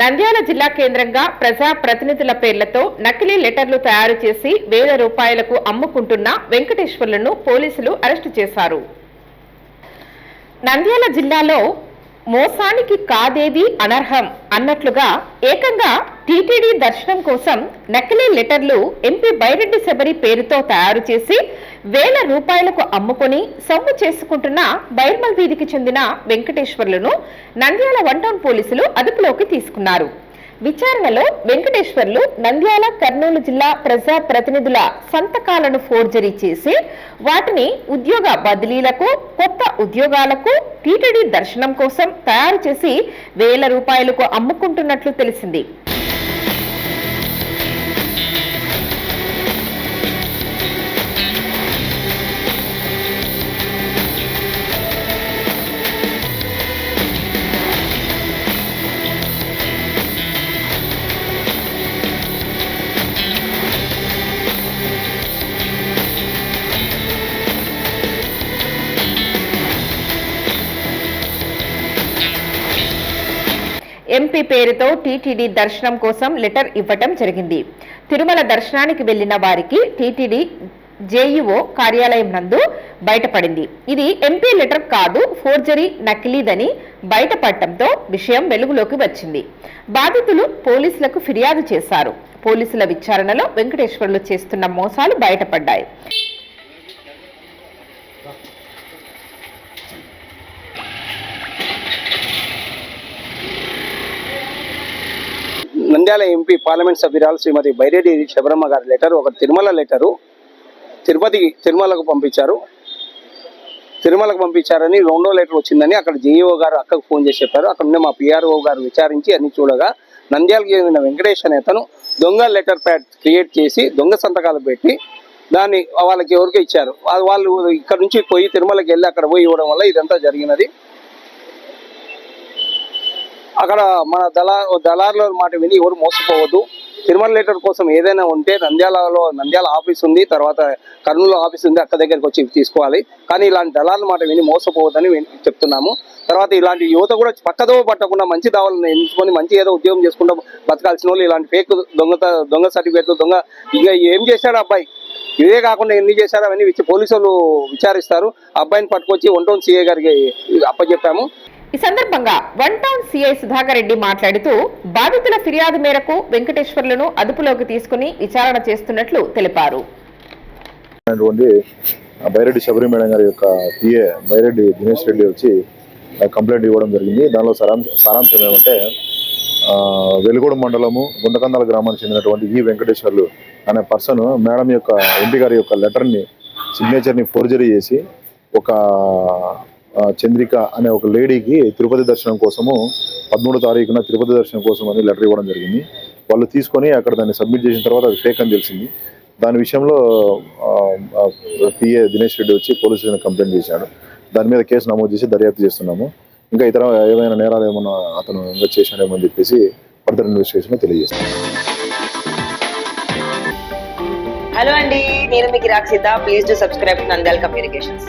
నంద్యాల జిల్లా కేంద్రంగా ప్రజా ప్రతినిధుల పేర్లతో నకిలీ లెటర్లు తయారు చేసి వేల రూపాయలకు అమ్ముకుంటున్న వెంకటేశ్వర్లను పోలీసులు అరెస్టు చేశారు. నంద్యాల జిల్లాలో మోసానికి కాదేది అనర్హం అన్నట్లుగా ఏకంగా టీటీడీ దర్శనం కోసం నకిలీ లెటర్లు ఎంపీ బైరెడ్డి శబరి పేరుతో తయారు చేసి వేల రూపాయలకు అమ్ముకొని సొమ్ము చేసుకుంటున్న బైర్మల్ వీధికి చెందిన వెంకటేశ్వర్లను నంద్యాల వన్ టౌన్ పోలీసులు అదుపులోకి తీసుకున్నారు. విచారణలో వెంకటేశ్వర్లు నంద్యాల కర్నూలు జిల్లా ప్రజా ప్రతినిధుల సంతకాలను ఫోర్జరీ చేసి వాటిని ఉద్యోగ బదిలీలకు కొత్త ఉద్యోగాలకు టీటీడీ దర్శనం కోసం తయారు చేసి వేల రూపాయలకు అమ్ముకుంటున్నట్లు తెలిసింది. ఎంపీ పేరుతో టీటీడీ దర్శనం కోసం లెటర్ ఇవ్వటం జరిగింది. తిరుమల దర్శనానికి వెళ్ళిన వారికి టీటీడీ జేఈఓ కార్యాలయం నందు బయటపడింది. ఇది ఎంపీ లెటర్ కాదు ఫోర్జరీ నకిలీదని బయటపడటంతో విషయం వెలుగులోకి వచ్చింది. బాధితులు పోలీసులకు ఫిర్యాదు చేశారు. పోలీసుల విచారణలో వెంకటేశ్వర్లు చేస్తున్న మోసాలు బయటపడ్డాయి. నంద్యాల ఎంపీ పార్లమెంట్ సభ్యురాలు శ్రీమతి బైరెడ్డి శబరమ్మ గారి లెటర్ ఒక తిరుమల లెటరు తిరుపతి తిరుమలకు పంపించారు. తిరుమలకు పంపించారని రెండో లెటర్ వచ్చిందని అక్కడ జేఈఓ గారు అక్కకు ఫోన్ చేసి చెప్పారు. అక్కడ ఉన్న మా పిఆర్ఓ గారు విచారించి అన్ని చూడగా నంద్యాలకు చెందిన వెంకటేష్ అనే అతను దొంగ లెటర్ ప్యాడ్ క్రియేట్ చేసి దొంగ సంతకాలు పెట్టి దాన్ని వాళ్ళకి ఎవరికో ఇచ్చారు. వాళ్ళు ఇక్కడ నుంచి పోయి తిరుమలకి వెళ్ళి అక్కడ పోయి ఇవ్వడం వల్ల ఇదంతా జరిగినది. అక్కడ మన దళా దళారుల మాట విని ఎవరు మోసపోవద్దు. తిరుమల లెటర్ కోసం ఏదైనా ఉంటే నంద్యాలలో నంద్యాల ఆఫీస్ ఉంది తర్వాత కర్నూలు ఆఫీస్ ఉంది అక్క దగ్గరికి వచ్చి తీసుకోవాలి. కానీ ఇలాంటి దళారుల మాట విని మోసపోవద్దని చెప్తున్నాము. తర్వాత ఇలాంటి యువత కూడా పక్కదో పట్టకుండా మంచి దావాలను ఎంచుకొని మంచి ఏదో ఉద్యోగం చేసుకుంటూ బతకాల్సిన వాళ్ళు ఇలాంటి ఫేక్ దొంగ దొంగ సర్టిఫికేట్లు దొంగ ఇక ఏం చేశాడు అబ్బాయి? ఇదే కాకుండా ఎన్ని చేశారో అవన్నీ పోలీసులు విచారిస్తారు. అబ్బాయిని పట్టుకొచ్చి వన్ సీఏ గారికి అప్పచెప్పాము. ఈ సందర్భంగా one town CI Sudhakar Reddy మాట్లాడుతూ బాధితుల ఫిర్యాదు మేరకు వెంకటేశ్వర్లను అదుపులోకి తీసుకుని విచారణ చేస్తున్నట్లు తెలిపారు. బైరెడ్డి శబరి మేడం గారి యొక్క పిఏ బైరెడ్డి దినేష్ రెడ్డి వచ్చి కంప్లైంట్ ఇవ్వడం జరిగింది. దానిలో సారాంశ సారాంశం ఏమంటే ఆ, మండలము గుండకందాల గ్రామానికి చెందినటువంటి వి వెంకటేశ్వర్లు అనే పర్సన్ మేడం యొక్క ఎంపీ గారి యొక్క లెటర్ని సిగ్నేచర్ని ఫోర్జరీ చేసి ఒక చంద్రిక అనే ఒక లేడీకి తిరుపతి దర్శనం కోసము పదమూడో తారీఖున తిరుపతి దర్శనం కోసం అని లెటర్ ఇవ్వడం జరిగింది. వాళ్ళు తీసుకొని అక్కడ దాన్ని సబ్మిట్ చేసిన తర్వాత అది ఫేక్ అని తెలిసింది. దాని విషయంలో పిఏ దినేష్ రెడ్డి వచ్చి పోలీసులను కంప్లైంట్ చేశాడు. దాని మీద కేసు నమోదు చేసి దర్యాప్తు చేస్తున్నాము. ఇంకా ఇతర ఏమైనా నేరాలు ఏమైనా అతను ఇంకా చేశాడేమో అని చెప్పేసి ఫర్దర్ ఇన్వెస్టిగేషన్ తెలియజేస్తాను హలో అండి నేను మీకు Rakshita please to subscribe to Nandyala communications